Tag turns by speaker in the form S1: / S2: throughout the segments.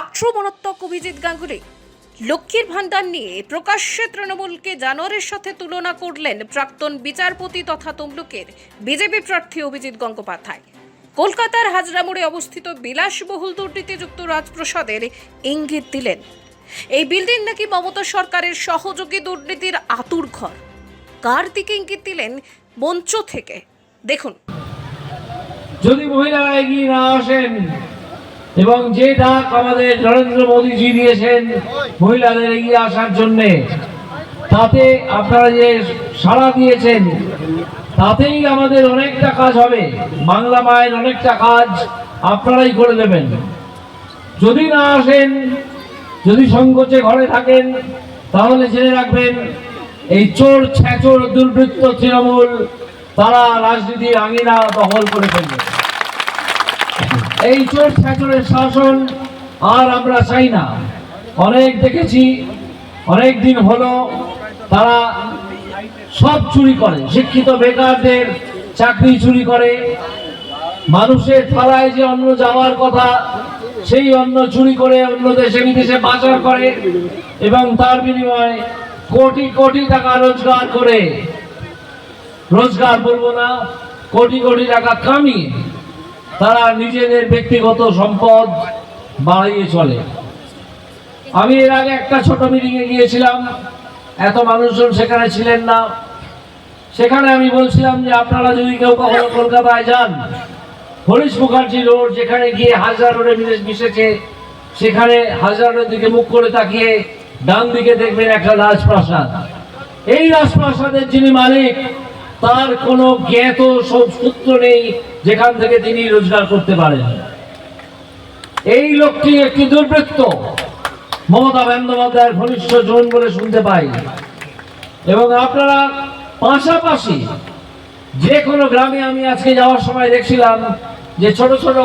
S1: আক্রমণাত্মক অভিজিৎ গাঙ্গুলি। লক্ষ্মীর ভান্ডার নিয়ে প্রকাশ্যে তৃণমূলকে জানোয়ারের সাথে তুলনা করলেন প্রাক্তন বিচারপতি তথা তমলুকের বিজেপি প্রার্থী অভিজিৎ গঙ্গোপাধ্যায়। কলকাতার হাজরামোড়ে অবস্থিত বিলাসবহুল দুর্নীতিযুক্ত রাজপ্রসাদের ইঙ্গিত দিলেন। এই বিল্ডিং নাকি মমতা সরকারের সহযোগী দুর্নীতির আতুর ঘর। কার দিকে ইঙ্গিত দিলেন মঞ্চ থেকে? দেখুন।
S2: যদি মহিলারা এগিয়ে না আসেন এবং যে ডাক আমাদের নরেন্দ্র মোদীজি দিয়েছেন মহিলাদের এগিয়ে আসার জন্য, তাতে আপনারা যে সাড়া দিয়েছেন, তাতেই আমাদের অনেকটা কাজ হবে। বাংলা মায়ের অনেকটা কাজ আপনারাই করে দেবেন। যদি না আসেন, যদি সংকোচে ঘরে থাকেন, তাহলে জেনে রাখবেন, এই চোর ছ্যাচোর দুর্বৃত্ত তৃণমূল, তারা রাজনীতির আঙিনা দখল করে ফেলবে। এই চোর ছ্যাচোরের শাসন আর আমরা চাই না। অনেক দেখেছি, অনেক দিন হলো তারা সব চুরি করে, শিক্ষিত বেকারদের চাকরি চুরি করে। মানুষের থালায় যে অন্ন যাওয়ার কথা, সেই অন্ন চুরি করে অন্য দেশে বিদেশে পাচার করে এবং তার বিনিময়ে কোটি কোটি টাকা রোজগার করে। রোজগার বলব না, কোটি কোটি টাকা কামিয়ে তারা নিজেদের ব্যক্তিগত সম্পদ বাড়িয়ে চলে। আমি এর আগে একটা ছোট মিটিংয়ে গিয়েছিলাম, এত মানুষজন সেখানে ছিলেন না। সেখানে আমি বলছিলাম যে, আপনারা যদি কেউ কখনো কলকাতায় যান, হরিশ মুখার্জি রোড, যেখানে গিয়ে হাজার রোডে মিশেছে, সেখানে হাজার রোডের দিকে মুখ করে তাকিয়ে ডান দিকে দেখবেন একটা রাজপ্রাসাদ। এই রাজপ্রাসাদের যিনি মালিক তার কোনো জ্ঞাত সব সূত্র নেই যেখান থেকে তিনি রোজগার করতে পারেন। এই লোকটি একটি দুর্বৃত্ত। মমতা বন্দ্যোপাধ্যায়ের ঘনিষ্ঠ জন বলে শুনতে পাই। এবং আপনারা পাশাপাশি যে কোনো গ্রামে আমি আজকে যাওয়ার সময় দেখছিলাম যে ছোট ছোট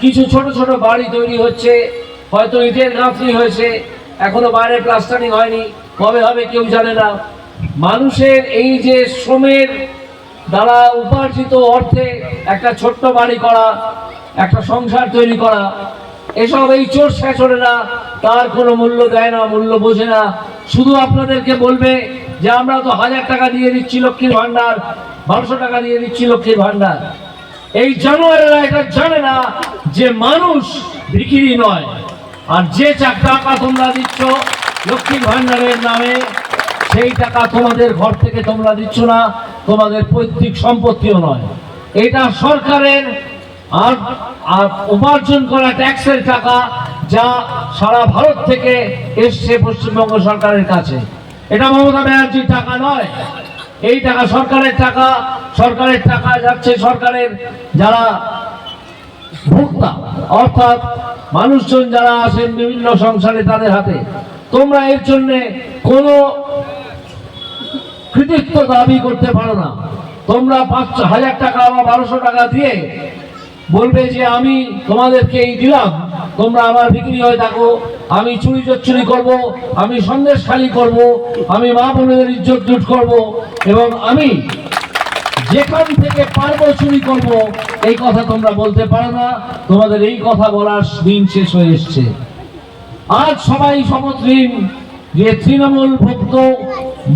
S2: কিছু ছোট ছোট বাড়ি তৈরি হচ্ছে। হয়তো ইটের গাঁথনি হয়েছে। এখনও বাইরে প্লাস্টারিং হয়নি। কবে হবে কেউ জানে না। মানুষের এই যে শ্রমের দ্বারা উপার্জিত অর্থে একটা ছোট্ট বাড়ি করা, একটা সংসার তৈরি করা, এসব এই চোর ছেচড়েরা তার কোনো মূল্য দেয় না, মূল্য বোঝে না। শুধু আপনাদেরকে বলবে যে আমরা তো হাজার টাকা দিয়ে দিচ্ছি লক্ষ্মীর ভান্ডার বারোশো টাকা দিয়ে দিচ্ছি লক্ষ্মীর ভান্ডার এই জানোয়ারেরা এটা জানে না যে মানুষ বিক্রি নয়। আর যে টাকা তোমরা দিচ্ছ লক্ষ্মীর ভান্ডারের নামে সেই টাকা তোমাদের ঘর থেকে তোমরা দিচ্ছ না, তোমাদের পৈতৃক সম্পত্তিও নয়। এটা সরকারের আর আর উপার্জন করা ট্যাক্সের টাকা যা সারা ভারত থেকে এসছে পশ্চিমবঙ্গ সরকারের কাছে। এটা মমতা ব্যানার্জির টাকা নয়। এই টাকা সরকারের টাকা সরকারের টাকা যাচ্ছে সরকারের যারা ভোক্তা, অর্থাৎ মানুষজন যারা আছেন বিভিন্ন সংসারে তাদের হাতে। তোমরা এর জন্যে কোনো কৃতিত্ব দাবি করতে পারো না। তোমরা পাঁচ হাজার টাকা বা বারোশো টাকা দিয়ে বলবে যে আমি তোমাদেরকে এই দিলাম, তোমরা আমার বিক্রি হয়ে থাকো, আমি চুরি চুরি করব, আমি সন্দেশ খালি করব, আমি মা বোনেদের ইজ্জত জুট করব এবং আমি যেখান থেকে পারব চুরি করব, এই কথা তোমরা বলতে পারো না। তোমাদের এই কথা বলার দিন শেষ হয়ে এসছে। আজ সবাই শপথ নিন যে তৃণমূল ভুক্ত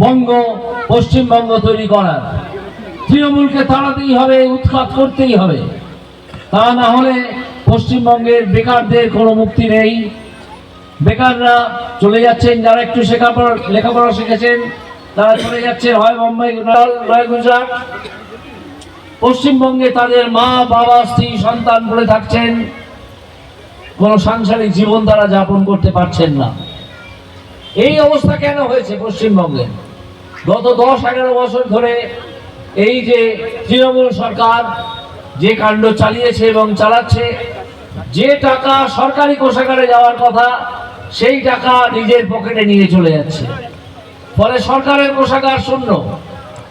S2: বঙ্গ, পশ্চিমবঙ্গ তৈরি করার। তৃণমূলকে তাড়াতেই হবে, উৎখাত করতেই হবে। তা না হলে পশ্চিমবঙ্গের বেকারদের কোনো মুক্তি নেই। বেকাররা চলে যাচ্ছেন, যারা একটু শেখাপড়া, লেখাপড়া শিখেছেন, তারা চলে যাচ্ছেন হয় মুম্বাই নয় গুজরাট। পশ্চিমবঙ্গে তাদের মা, বাবা, স্ত্রী, সন্তান পড়ে থাকছেন। কোনো সাংসারিক জীবন তারা যাপন করতে পারছেন না। এই অবস্থা কেন হয়েছে পশ্চিমবঙ্গে? গত দশ এগারো বছর ধরে এই যে তৃণমূল সরকার যে কাণ্ড চালিয়েছে এবং চালাচ্ছে, যে টাকা সরকারি কোষাগারে যাওয়ার কথা, সেই টাকা নিজের পকেটে নিয়ে চলে যাচ্ছে। ফলে সরকারের কোষাগার শূন্য।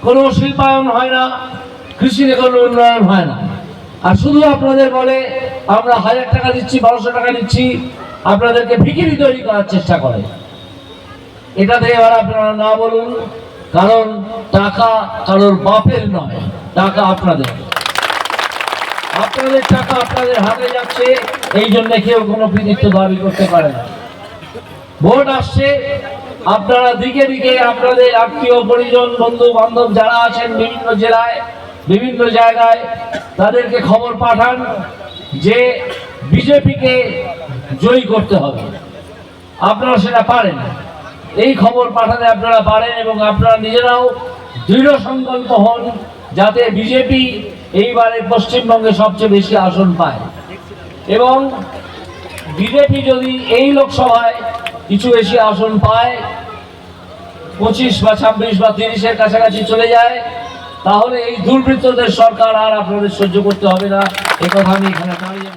S2: কোনো শিল্পায়ন হয় না কৃষিতে কোনো উন্নয়ন হয় না। আর শুধু আপনাদের বলে, আমরা হাজার টাকা দিচ্ছি, বারোশো টাকা দিচ্ছি, আপনাদেরকে ভিকিরি তৈরি করার চেষ্টা করে। এটা থেকে এবার আপনারা না বলুন, কারণ টাকা কারোর বাপের নয়, টাকা আপনাদের। আপনাদের টাকা আপনাদের হাতে যাচ্ছে, এই জন্য কেউ কোনো কৃতিত্ব দাবি করতে পারে না। ভোট আসছে, আপনারা দিকে দিকে আপনাদের আত্মীয় পরিজন, বন্ধু বান্ধব যারা আছেন বিভিন্ন জেলায়, বিভিন্ন জায়গায়, তাদেরকে খবর পাঠান যে বিজেপিকে জয়ী করতে হবে। আপনারা সেটা পারেন। এই খবর পাঠাতে আপনারা পারেন এবং আপনারা নিজেরাও দৃঢ় সংকল্প হন যাতে বিজেপি এইবারে পশ্চিমবঙ্গে সবচেয়ে বেশি আসন পায়। এবং বিজেপি যদি এই লোকসভায় কিছু বেশি আসন পায়, পঁচিশ বা ছাব্বিশ বা তিরিশের কাছাকাছি চলে যায়, তাহলে এই দুর্বৃত্তদের সরকার আর আপনাদের সহ্য করতে হবে না। কথা আমি এখানে দাঁড়িয়ে